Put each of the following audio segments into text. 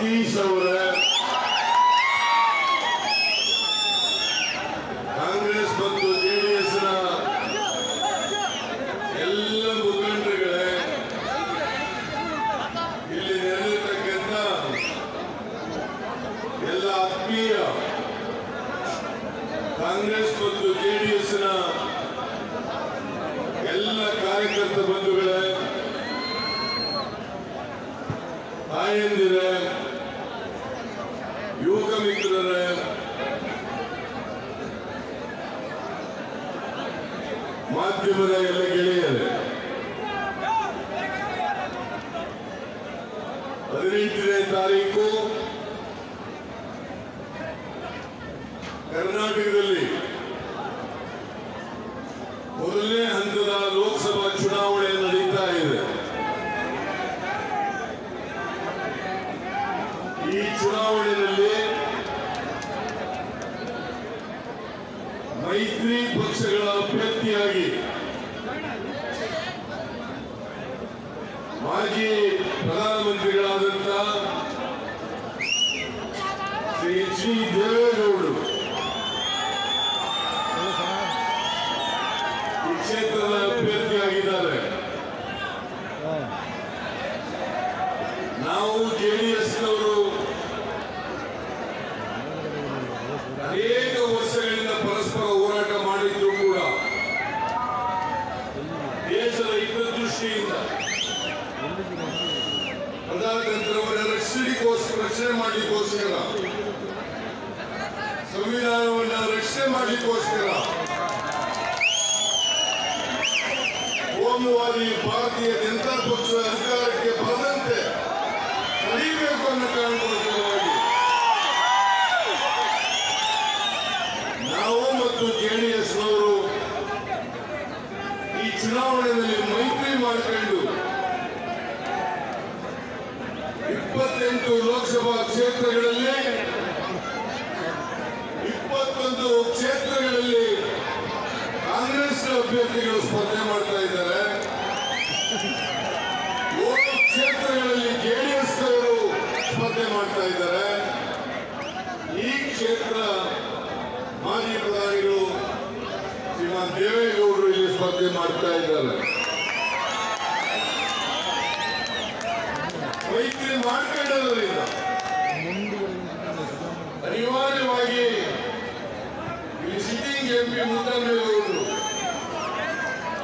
ಸತೀಶ್ ಅವರ ಕಾಂಗ್ರೆಸ್ ಮತ್ತು ಜೆಡಿಎಸ್ನ ಎಲ್ಲ ಮುಖಂಡರುಗಳೇ, ಇಲ್ಲಿ ನೆರೆದಿರ್ತಕ್ಕಂಥ ಎಲ್ಲ ಆತ್ಮೀಯ ಕಾಂಗ್ರೆಸ್ ಮತ್ತು ಜೆಡಿಎಸ್ನ ಎಲ್ಲ ಕಾರ್ಯಕರ್ತ ಬಂಧುಗಳೇ, ತಾಯಂದಿರೇ ಮಾಧ್ಯಮದ ಎಲ್ಲ ಗೆಳೆಯರೇ. ಹದಿನೆಂಟನೇ ತಾರೀಕು ಕರ್ನಾಟಕದಲ್ಲಿ ಮೊದಲನೇ ಹಂತದ ಲೋಕಸಭಾ ಚುನಾವಣೆ ನಡೀತಾ ಇದೆ. ಈ ಚುನಾವಣೆಯಲ್ಲಿ ಮೈತ್ರಿ ಪಕ್ಷಗಳ ಅಭ್ಯರ್ಥಿಯಾಗಿ ಮಾಜಿ ಪ್ರಧಾನಮಂತ್ರಿಗಳಾದಂಥ ಶ್ರೀ ಶ್ರೀ ದೇವೇಗೌಡರು. ಈ ಕ್ಷೇತ್ರದ ಅಭ್ಯರ್ಥಿಯಾಗಿದ್ದಾರೆ ನಾವು ಜೆಡಿಎಸ್ನವರು ಅನೇಕ ವರ್ಷಗಳಿಂದ ಪರಸ್ಪರ ಹೋರಾಟ ಮಾಡಿದ್ರು ಕೂಡ. ದೇಶದ ಹಿತದೃಷ್ಟಿಯಿಂದ. ಪ್ರಜಾತಂತ್ರವನ್ನು ರಕ್ಷಣೆಗೋಸ್ಕರ ರಕ್ಷಣೆ ಮಾಡಲಿಕ್ಕೋಸ್ಕರ ಸಂವಿಧಾನವನ್ನು ರಕ್ಷಣೆ ಮಾಡಲಿಕ್ಕೋಸ್ಕರ ಕೋಮುವಾದಿ ಭಾರತೀಯ ಜನತಾ ಪಕ್ಷ ಅಧಿಕಾರಕ್ಕೆ ಬರದಂತೆ ತಡೆಯಬೇಕು ಅನ್ನೋ ಕಾರಣಕ್ಕೋಸ್ಕರವಾಗಿ ನಾವು ಮತ್ತು ಜೆಡಿಎಸ್ನವರು ಈ ಚುನಾವಣೆಯಲ್ಲಿ ಮೈತ್ರಿ ಮಾಡಿಕೊಂಡು ಇಪ್ಪತ್ತೆಂಟು ಲೋಕಸಭಾ ಕ್ಷೇತ್ರಗಳಲ್ಲಿ, ಇಪ್ಪತ್ತೊಂದು ಕ್ಷೇತ್ರಗಳಲ್ಲಿ ಕಾಂಗ್ರೆಸ್ ಅಭ್ಯರ್ಥಿಗಳು ಸ್ಪರ್ಧೆ ಮಾಡ್ತಾ ಇದ್ದಾರೆ. ಏಳು ಕ್ಷೇತ್ರಗಳಲ್ಲಿ ಜೆಡಿಎಸ್ ಅವರು ಸ್ಪರ್ಧೆ ಮಾಡ್ತಾ ಇದ್ದಾರೆ. ಈ ಕ್ಷೇತ್ರ ಮಾಜಿ ಪ್ರಧಾನಿಗಳು ಶ್ರೀಮಾನ್ ದೇವೇಗೌಡರು ಇಲ್ಲಿ ಸ್ಪರ್ಧೆ ಮಾಡ್ತಾ ಇದ್ದಾರೆ. ಮೈತ್ರಿ ಮಾಡ್ಕೊಂಡದ್ರಿಂದ ಅನಿವಾರ್ಯವಾಗಿ ಇಲ್ಲಿ ಸಿಟ್ಟಿಂಗ್ ಎಂ ಪಿ ಮುದ್ದಮ್ಮೇಗೌಡರು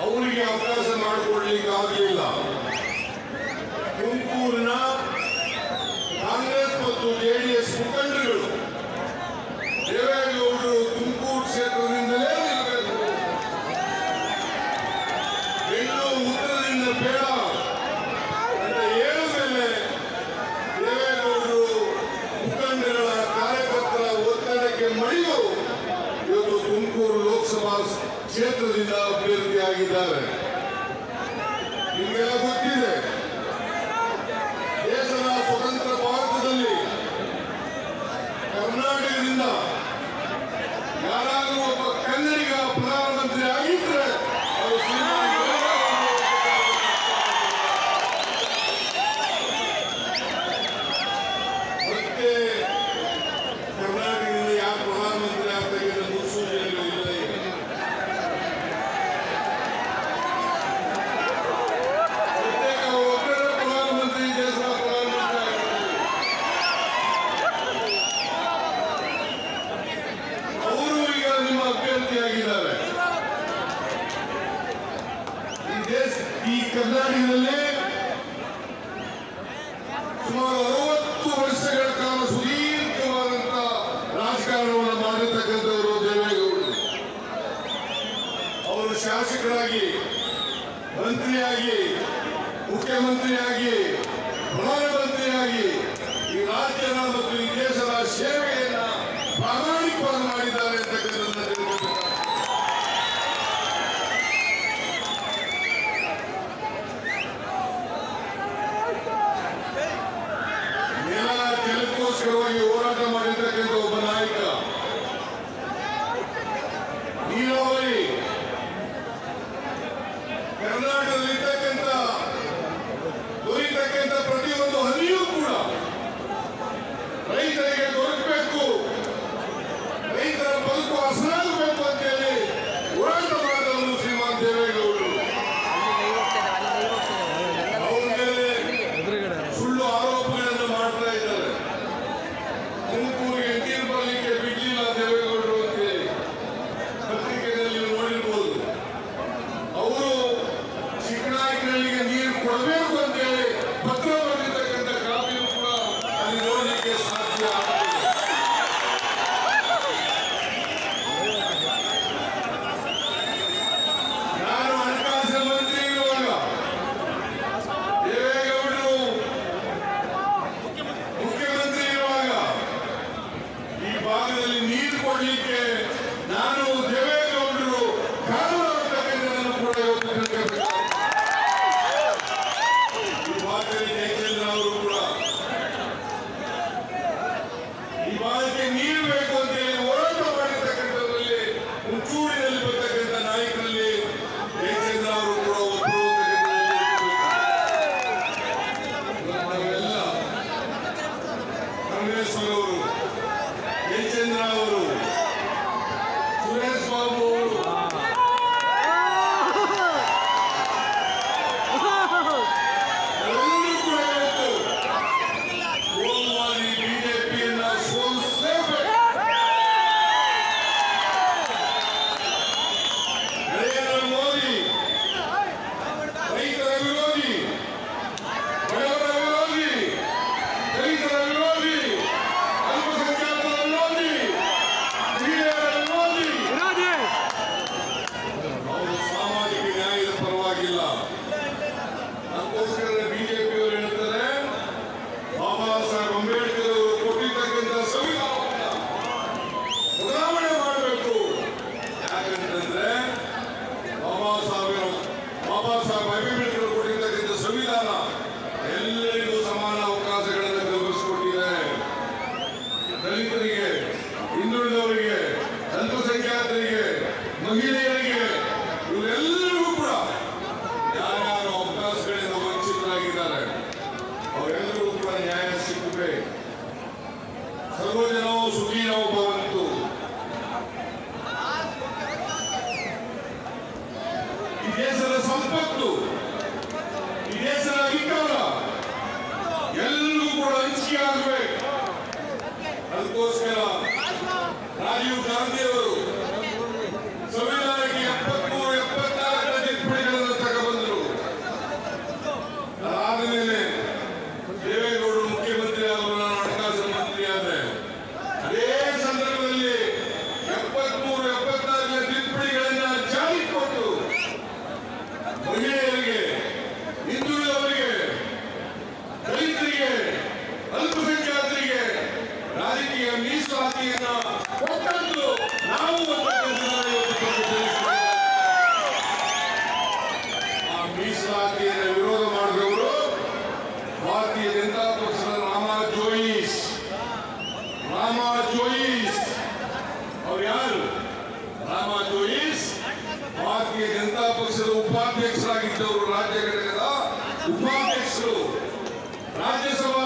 ಅವರಿಗೆ ಅವಕಾಶ ಮಾಡಿಕೊಡ್ಲಿಕ್ಕೆ ಆಗಲಿಲ್ಲ. ತುಮಕೂರಿನ ಕಾಂಗ್ರೆಸ್ ಮತ್ತು ಜೆಡಿಎಸ್ ಮುಖಂಡರುಗಳು ಕ್ಷೇತ್ರದಿಂದ ಅಭ್ಯರ್ಥಿಯಾಗಿದ್ದಾರೆ. ನಿಮಗೆಲ್ಲ ಗೊತ್ತಿದೆ. ದೇಶದ ಸ್ವತಂತ್ರ ಭಾರತದಲ್ಲಿ ಕರ್ನಾಟಕದಿಂದ ಯಾರಾದರೂ ಒಬ್ಬ ಕನ್ನಡಿಗ ಪ್ರಧಾನಮಂತ್ರಿ ಆಗಿದ್ರೆ ಅವರು ಶ್ರೀಮಾನ್ ಮತ್ತೆ ಕರ್ನಾಟಕದಿಂದ ಯಾರು ಪ್ರಧಾನಮಂತ್ರಿ ಆಗ್ತಾರೆ ಮುನ್ಸೂಚನೆಗಳು ಇಲ್ಲ ಈಗ ಸದ್ಯಕ್ಕೆ ಒಬ್ಬರೇ ಪ್ರಧಾನಮಂತ್ರಿ ದೇಶದ ಪ್ರಧಾನಮಂತ್ರಿ ಆಗಿದ್ದಾರೆ ಅವರು ಈಗ ನಿಮ್ಮ ಅಭ್ಯರ್ಥಿಯಾಗಿದ್ದಾರೆ ಈ ದೇಶ ಈ ಕರ್ನಾಟಕದಲ್ಲಿ ಸುಮಾರು ಅರವತ್ತು ವರ್ಷಗಳ ಕಾಲ ಸುದೀರ್ಘವಾದಂತ ರಾಜಕಾರಣವನ್ನು ಮಾಡಿರ್ತಕ್ಕಂಥವರು ದೇವೇಗೌಡರು. ಅವರು ಶಾಸಕರಾಗಿ ಮಂತ್ರಿಯಾಗಿ ಮುಖ್ಯಮಂತ್ರಿಯಾಗಿ you want. ಈ ಸಂಪತ್ತು ಈ ಅಧಿಕಾರ ಎಲ್ಲರೂ ಕೂಡ ಹಂಚಿಕೆ ಆಗಬೇಕು. ಅದಕ್ಕೋಸ್ಕರ ರಾಜೀವ್ ಗಾಂಧಿ ಭಾರತೀಯ ಜನತಾ ಪಕ್ಷದ ರಾಮ ಜೋಯಿಸ್ ರಾಮ ಜೋಯಿಸ್ ಅವ್ರು ಯಾರು ರಾಮ ಜೋಯಿಸ್ ಭಾರತೀಯ ಜನತಾ ಪಕ್ಷದ ಉಪಾಧ್ಯಕ್ಷರಾಗಿದ್ದವರು ರಾಜ್ಯ ಘಟಕದ ಉಪಾಧ್ಯಕ್ಷರು ರಾಜ್ಯಸಭಾ